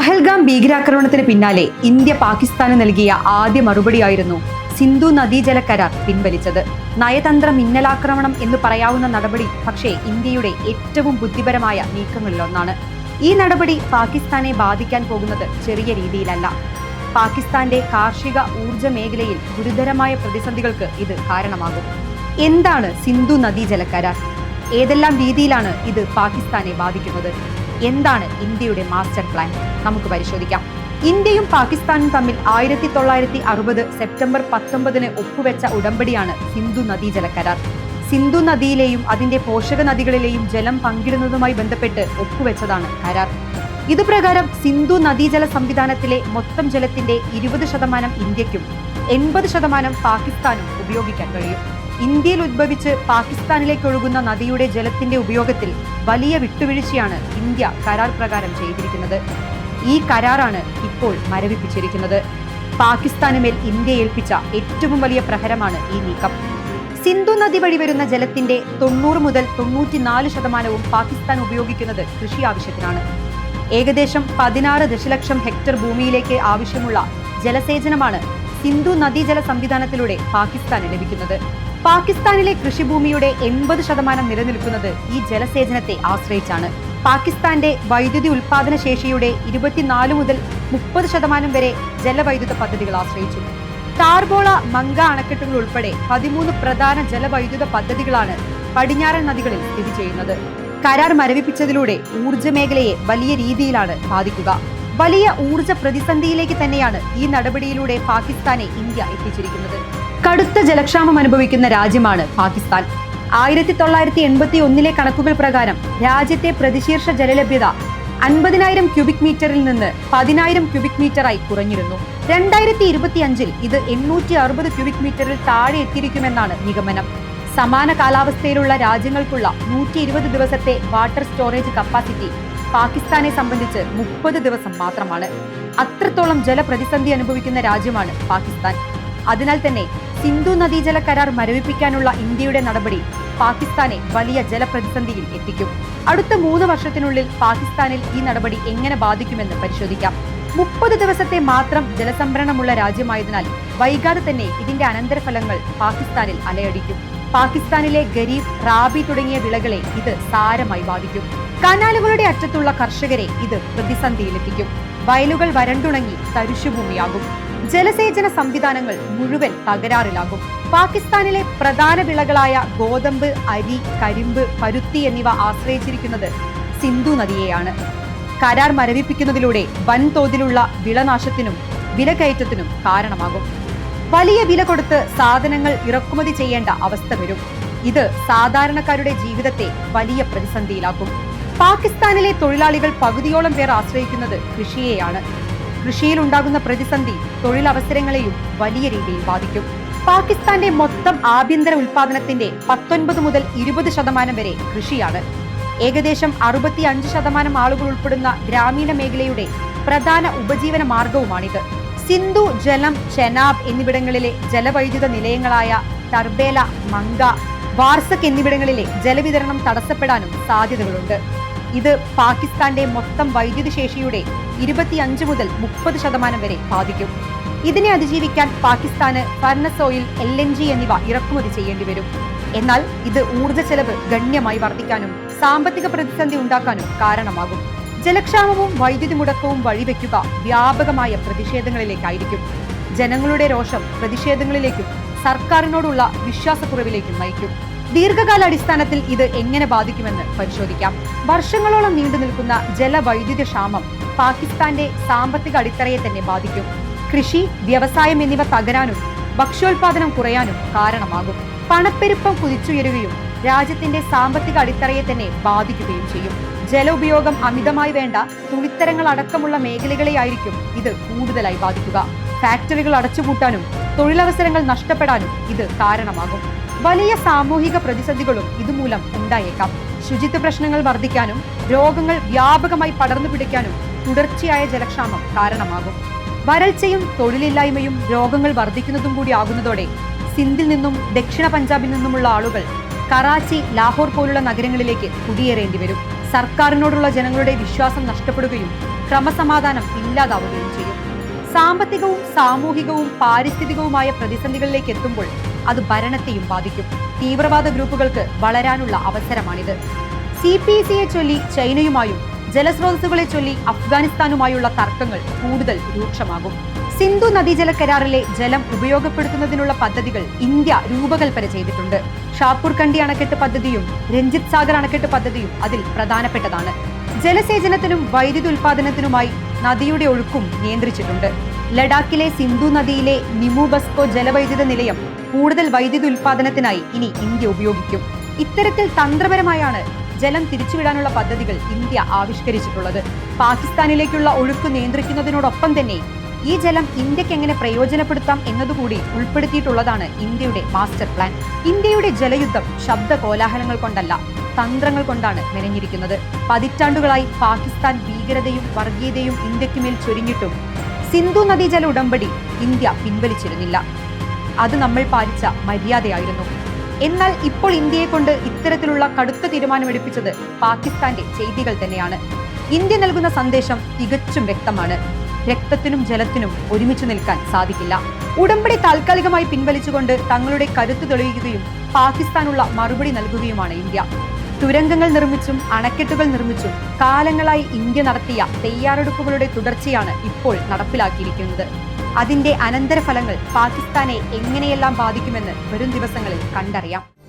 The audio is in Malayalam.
പഹൽഗാം ഭീകരാക്രമണത്തിന് പിന്നാലെ ഇന്ത്യ പാകിസ്ഥാന് നൽകിയ ആദ്യ മറുപടിയായിരുന്നു സിന്ധു നദീജല കരാർ പിൻവലിച്ചത്. നയതന്ത്ര മിന്നലാക്രമണം എന്ന് പറയാവുന്ന നടപടി പക്ഷേ ഇന്ത്യയുടെ ഏറ്റവും ബുദ്ധിപരമായ നീക്കങ്ങളിലൊന്നാണ്. ഈ നടപടി പാകിസ്ഥാനെ ബാധിക്കാൻ പോകുന്നത് ചെറിയ രീതിയിലല്ല. പാകിസ്ഥാന്റെ കാർഷിക ഊർജ മേഖലയിൽ ഗുരുതരമായ പ്രതിസന്ധികൾക്ക് ഇത് കാരണമാകും. എന്താണ് സിന്ധു നദീജല കരാർ? ഏതെല്ലാം രീതിയിലാണ് ഇത് പാകിസ്ഥാനെ ബാധിക്കുന്നത്? എന്താണ് ഇന്ത്യയുടെ മാസ്റ്റർ പ്ലാൻ? നമുക്ക് പരിശോധിക്കാം. ഇന്ത്യയും പാകിസ്ഥാനും തമ്മിൽ ആയിരത്തി തൊള്ളായിരത്തി അറുപത് സെപ്റ്റംബർ പത്തൊമ്പതിന് ഒപ്പുവെച്ച ഉടമ്പടിയാണ് സിന്ധു നദീജല കരാർ സിന്ധു നദിയിലെയും അതിന്റെ പോഷക നദികളിലെയും ജലം പങ്കിടുന്നതുമായി ബന്ധപ്പെട്ട് ഒപ്പുവെച്ചതാണ് കരാർ. ഇതുപ്രകാരം സിന്ധു നദീജല സംവിധാനത്തിലെ മൊത്തം ജലത്തിന്റെ ഇരുപത് ശതമാനം ഇന്ത്യക്കും എൺപത് ശതമാനം പാകിസ്ഥാനും ഉപയോഗിക്കാൻ കഴിയും. ഇന്ത്യയിൽ ഉദ്ഭവിച്ച് പാകിസ്ഥാനിലേക്ക് ഒഴുകുന്ന നദിയുടെ ജലത്തിന്റെ ഉപയോഗത്തിൽ വലിയ വിട്ടുവീഴ്ചയാണ് ഇന്ത്യ കരാർ പ്രകാരം ചെയ്തിരിക്കുന്നത്. ഈ കരാറാണ് ഇപ്പോൾ മരവിപ്പിച്ചിരിക്കുന്നത്. പാകിസ്ഥാന് മേൽ ഇന്ത്യ ഏൽപ്പിച്ച ഏറ്റവും വലിയ പ്രഹരമാണ് ഈ നീക്കം. സിന്ധു നദി വഴി വരുന്ന ജലത്തിന്റെ തൊണ്ണൂറ് മുതൽ തൊണ്ണൂറ്റിനാല് ശതമാനവും പാകിസ്ഥാൻ ഉപയോഗിക്കുന്നത് കൃഷി ആവശ്യത്തിനാണ്. ഏകദേശം പതിനാറ് ദശലക്ഷം ഹെക്ടർ ഭൂമിയിലേക്ക് ആവശ്യമുള്ള ജലസേചനമാണ് സിന്ധു നദീജല സംവിധാനത്തിലൂടെ പാകിസ്ഥാന് ലഭിക്കുന്നത്. പാകിസ്ഥാനിലെ കൃഷിഭൂമിയുടെ എൺപത് ശതമാനം നിലനിൽക്കുന്നത് ഈ ജലസേചനത്തെ ആശ്രയിച്ചാണ്. പാകിസ്ഥാന്റെ വൈദ്യുതി ഉൽപാദന ശേഷിയുടെ ഇരുപത്തിനാല് മുതൽ മുപ്പത് ശതമാനം വരെ ജലവൈദ്യുത പദ്ധതികൾ ആശ്രയിച്ചു. താർബോള മങ്ക അണക്കെട്ടുകൾ ഉൾപ്പെടെ പതിമൂന്ന് പ്രധാന ജലവൈദ്യുത പദ്ധതികളാണ് പടിഞ്ഞാറൻ നദികളിൽ സ്ഥിതി ചെയ്യുന്നത്. കരാർ മരവിപ്പിച്ചതിലൂടെ ഊർജ മേഖലയെ വലിയ രീതിയിലാണ് ബാധിക്കുക. വലിയ ഊർജ പ്രതിസന്ധിയിലേക്ക് തന്നെയാണ് ഈ നടപടിയിലൂടെ പാകിസ്ഥാനെ ഇന്ത്യ എത്തിച്ചിരിക്കുന്നത്. കടുത്ത ജലക്ഷാമം അനുഭവിക്കുന്ന രാജ്യമാണ് പാകിസ്ഥാൻ. ആയിരത്തി തൊള്ളായിരത്തി എൺപത്തി ഒന്നിലെ കണക്കുകൾ പ്രകാരം രാജ്യത്തെ പ്രതിശീർഷ ജലലഭ്യത അൻപതിനായിരം ക്യൂബിക് മീറ്ററിൽ നിന്ന് പതിനായിരം ക്യൂബിക് മീറ്ററായി കുറഞ്ഞിരുന്നു. രണ്ടായിരത്തി ഇരുപത്തി അഞ്ചിൽ ഇത് എണ്ണൂറ്റി അറുപത് ക്യൂബിക് മീറ്ററിൽ താഴെ എത്തിയിരിക്കുമെന്നാണ് നിഗമനം. സമാന കാലാവസ്ഥയിലുള്ള രാജ്യങ്ങൾക്കുള്ള നൂറ്റി ഇരുപത് ദിവസത്തെ വാട്ടർ സ്റ്റോറേജ് കപ്പാസിറ്റി പാകിസ്ഥാനെ സംബന്ധിച്ച് മുപ്പത് ദിവസം മാത്രമാണ്. അത്രത്തോളം ജലപ്രതിസന്ധി അനുഭവിക്കുന്ന രാജ്യമാണ് പാകിസ്ഥാൻ. അതിനാൽ തന്നെ സിന്ധു നദീജല കരാർ മരവിപ്പിക്കാനുള്ള ഇന്ത്യയുടെ നടപടി പാകിസ്ഥാനെ വലിയ ജലപ്രതിസന്ധിയിൽ എത്തിക്കും. അടുത്ത മൂന്ന് വർഷത്തിനുള്ളിൽ പാകിസ്ഥാനിൽ ഈ നടപടി എങ്ങനെ ബാധിക്കുമെന്ന് പരിശോധിക്കാം. മുപ്പത് ദിവസത്തെ മാത്രം ജലസംഭരണമുള്ള രാജ്യമായതിനാൽ വൈകാതെ തന്നെ ഇതിന്റെ അനന്തരഫലങ്ങൾ പാകിസ്ഥാനിൽ അലയടിക്കും. പാകിസ്ഥാനിലെ ഗരീബ് റാബി തുടങ്ങിയ വിളകളെ ഇത് സാരമായി ബാധിക്കും. കനാലുകളുടെ അറ്റത്തുള്ള കർഷകരെ ഇത് പ്രതിസന്ധിയിലെത്തിക്കും. വയലുകൾ വരണ്ടുണങ്ങി തരിശുഭൂമിയാകും. ജലസേചന സംവിധാനങ്ങൾ മുഴുവൻ തകരാറിലാകും. പാകിസ്ഥാനിലെ പ്രധാന വിളകളായ ഗോതമ്പ് അരി കരിമ്പ് പരുത്തി എന്നിവ ആശ്രയിച്ചിരിക്കുന്നത് സിന്ധു നദിയെയാണ്. കരാർ മരവിപ്പിക്കുന്നതിലൂടെ വൻതോതിലുള്ള വിളനാശത്തിനും വിലക്കയറ്റത്തിനും കാരണമാകും. വലിയ വില കൊടുത്ത് സാധനങ്ങൾ ഇറക്കുമതി ചെയ്യേണ്ട അവസ്ഥ വരും. ഇത് സാധാരണക്കാരുടെ ജീവിതത്തെ വലിയ പ്രതിസന്ധിയിലാക്കും. പാകിസ്ഥാനിലെ തൊഴിലാളികൾ പകുതിയോളം പേർ ആശ്രയിക്കുന്നത് കൃഷിയെയാണ്. കൃഷിയിൽ ഉണ്ടാകുന്ന പ്രതിസന്ധി തൊഴിലവസരങ്ങളെയും വലിയ രീതിയിൽ ബാധിക്കും. പാകിസ്ഥാന്റെ മൊത്തം ആഭ്യന്തര ഉൽപാദനത്തിന്റെ പത്തൊൻപത് മുതൽ ഇരുപത് ശതമാനം വരെ കൃഷിയാണ്. ഏകദേശം അറുപത്തി അഞ്ച് ശതമാനം ആളുകൾ ഉൾപ്പെടുന്ന ഗ്രാമീണ മേഖലയുടെ പ്രധാന ഉപജീവന മാർഗവുമാണിത്. സിന്ധു ജലം ചെനാബ് എന്നിവിടങ്ങളിലെ ജലവൈദ്യുത നിലയങ്ങളായ ടർബേല മങ്ക വാർസക് എന്നിവിടങ്ങളിലെ ജലവിതരണം തടസ്സപ്പെടാനും സാധ്യതകളുണ്ട്. ഇത് പാകിസ്ഥാന്റെ മൊത്തം വൈദ്യുതി ശേഷിയുടെ ഇരുപത്തിയഞ്ച് മുതൽ മുപ്പത് ശതമാനം വരെ ബാധിക്കും. ഇതിനെ അതിജീവിക്കാൻ പാകിസ്ഥാന് furnace oil L N G എന്നിവ ഇറക്കുമതി ചെയ്യേണ്ടി വരും. എന്നാൽ ഇത് ഊർജ ചെലവ് ഗണ്യമായി വർദ്ധിക്കാനും സാമ്പത്തിക പ്രതിസന്ധി ഉണ്ടാക്കാനും കാരണമാകും. ജലക്ഷാമവും വൈദ്യുതി മുടക്കവും വഴിവെക്കുക വ്യാപകമായ പ്രതിഷേധങ്ങളിലേക്കായിരിക്കും. ജനങ്ങളുടെ രോഷം പ്രതിഷേധങ്ങളിലേക്കും സർക്കാരിനോടുള്ള വിശ്വാസക്കുറവിലേക്കും നയിക്കും. ദീർഘകാല അടിസ്ഥാനത്തിൽ ഇത് എങ്ങനെ ബാധിക്കുമെന്ന് പരിശോധിക്കാം. വർഷങ്ങളോളം നീണ്ടു നിൽക്കുന്ന ജലവൈദ്യുത ക്ഷാമം പാകിസ്ഥാന്റെ സാമ്പത്തിക അടിത്തറയെ തന്നെ ബാധിക്കും. കൃഷി വ്യവസായം എന്നിവ തകരാനും ഭക്ഷ്യോൽപാദനം കുറയാനും കാരണമാകും. പണപ്പെരുപ്പം കുതിച്ചുയരുകയും രാജ്യത്തിന്റെ സാമ്പത്തിക അടിത്തറയെ തന്നെ ബാധിക്കുകയും ചെയ്യും. ജല ഉപയോഗം അമിതമായി വേണ്ട തുണിത്തരങ്ങൾ അടക്കമുള്ള മേഖലകളെയായിരിക്കും ഇത് കൂടുതലായി ബാധിക്കുക. ഫാക്ടറികൾ അടച്ചുപൂട്ടാനും തൊഴിലവസരങ്ങൾ നഷ്ടപ്പെടാനും ഇത് കാരണമാകും. വലിയ സാമൂഹിക പ്രതിസന്ധികളും ഇതുമൂലം ഉണ്ടായേക്കാം. ശുചിത്വ പ്രശ്നങ്ങൾ വർദ്ധിക്കാനും രോഗങ്ങൾ വ്യാപകമായി പടർന്നു പിടിക്കാനും തുടർച്ചയായ ജലക്ഷാമം കാരണമാകും. വരൾച്ചയും തൊഴിലില്ലായ്മയും രോഗങ്ങൾ വർദ്ധിക്കുന്നതും കൂടി ആകുന്നതോടെ സിന്ധിൽ നിന്നും ദക്ഷിണ പഞ്ചാബിൽ നിന്നുമുള്ള ആളുകൾ കറാച്ചി ലാഹോർ പോലുള്ള നഗരങ്ങളിലേക്ക് കുടിയേറേണ്ടി വരും. സർക്കാരിനോടുള്ള ജനങ്ങളുടെ വിശ്വാസം നഷ്ടപ്പെടുകയും ക്രമസമാധാനം ഇല്ലാതാവുകയും ചെയ്യും. സാമ്പത്തികവും സാമൂഹികവും പാരിസ്ഥിതികവുമായ പ്രതിസന്ധികളിലേക്ക് എത്തുമ്പോൾ അത് ഭരണത്തെയും ബാധിക്കും. തീവ്രവാദ ഗ്രൂപ്പുകൾക്ക് വളരാനുള്ള അവസരമാണിത്. സി പി സിയെ ചൊല്ലി ചൈനയുമായും ജലസ്രോതസ്സുകളെ ചൊല്ലി അഫ്ഗാനിസ്ഥാനുമായുള്ള തർക്കങ്ങൾ കൂടുതൽ രൂക്ഷമാകും. സിന്ധു നദീജല കരാറിലെ ജലം ഉപയോഗപ്പെടുത്തുന്നതിനുള്ള പദ്ധതികൾ ഇന്ത്യ രൂപകൽപ്പന ചെയ്തിട്ടുണ്ട്. ഷാപ്പൂർ കണ്ടി അണക്കെട്ട് പദ്ധതിയും രഞ്ജിത് സാഗർ അണക്കെട്ട് പദ്ധതിയും അതിൽ പ്രധാനപ്പെട്ടതാണ്. ജലസേചനത്തിനും വൈദ്യുതി ഉൽപാദനത്തിനുമായി നദിയുടെ ഒഴുക്കും നിയന്ത്രിച്ചിട്ടുണ്ട്. ലഡാക്കിലെ സിന്ധു നദിയിലെ നിമു ബസ്കോ ജലവൈദ്യുത നിലയം കൂടുതൽ വൈദ്യുതി ഉൽപാദനത്തിനായി ഇനി ഇന്ത്യ ഉപയോഗിക്കും. ഇത്തരത്തിൽ തന്ത്രപരമായാണ് ജലം തിരിച്ചുവിടാനുള്ള പദ്ധതികൾ ഇന്ത്യ ആവിഷ്കരിച്ചിട്ടുള്ളത്. പാകിസ്ഥാനിലേക്കുള്ള ഒഴുക്ക് നിയന്ത്രിക്കുന്നതിനോടൊപ്പം തന്നെ ഈ ജലം ഇന്ത്യയ്ക്ക് എങ്ങനെ പ്രയോജനപ്പെടുത്താം എന്നതുകൂടി ഉൾപ്പെടുത്തിയിട്ടുള്ളതാണ് ഇന്ത്യയുടെ മാസ്റ്റർ പ്ലാൻ. ഇന്ത്യയുടെ ജലയുദ്ധം ശബ്ദ കോലാഹലങ്ങൾ കൊണ്ടല്ല തന്ത്രങ്ങൾ കൊണ്ടാണ് മെനഞ്ഞിരിക്കുന്നത്. പതിറ്റാണ്ടുകളായി പാകിസ്ഥാൻ ഭീകരതയും വർഗീയതയും ഇന്ത്യക്കുമേൽ ചൊരിഞ്ഞിട്ടും സിന്ധു നദീജല ഉടമ്പടി ഇന്ത്യ പിൻവലിച്ചിരുന്നില്ല. അത് നമ്മൾ പാലിച്ച മര്യാദയായിരുന്നു. എന്നാൽ ഇപ്പോൾ ഇന്ത്യയെ കൊണ്ട് ഇത്തരത്തിലുള്ള കടുത്ത തീരുമാനമെടുപ്പിച്ചത് പാകിസ്ഥാന്റെ ചെയ്തികൾ തന്നെയാണ്. ഇന്ത്യ നൽകുന്ന സന്ദേശം തികച്ചും വ്യക്തമാണ്. രക്തത്തിനും ജലത്തിനും ഒരുമിച്ച് നിൽക്കാൻ സാധിക്കില്ല. ഉടമ്പടി താൽക്കാലികമായി പിൻവലിച്ചുകൊണ്ട് തങ്ങളുടെ കരുത്ത് തെളിയിക്കുകയും പാകിസ്ഥാനുള്ള മറുപടി നൽകുകയുമാണ് ഇന്ത്യ. തുരങ്കങ്ങൾ നിർമ്മിച്ചും അണക്കെട്ടുകൾ നിർമ്മിച്ചും കാലങ്ങളായി ഇന്ത്യ നടത്തിയ തയ്യാറെടുപ്പുകളുടെ തുടർച്ചയാണ് ഇപ്പോൾ നടപ്പിലാക്കിയിരിക്കുന്നത്. അതിന്റെ അനന്തരഫലങ്ങൾ പാകിസ്ഥാനെ എങ്ങനെയെല്ലാം ബാധിക്കുമെന്ന് വരും ദിവസങ്ങളിൽ കണ്ടറിയാം.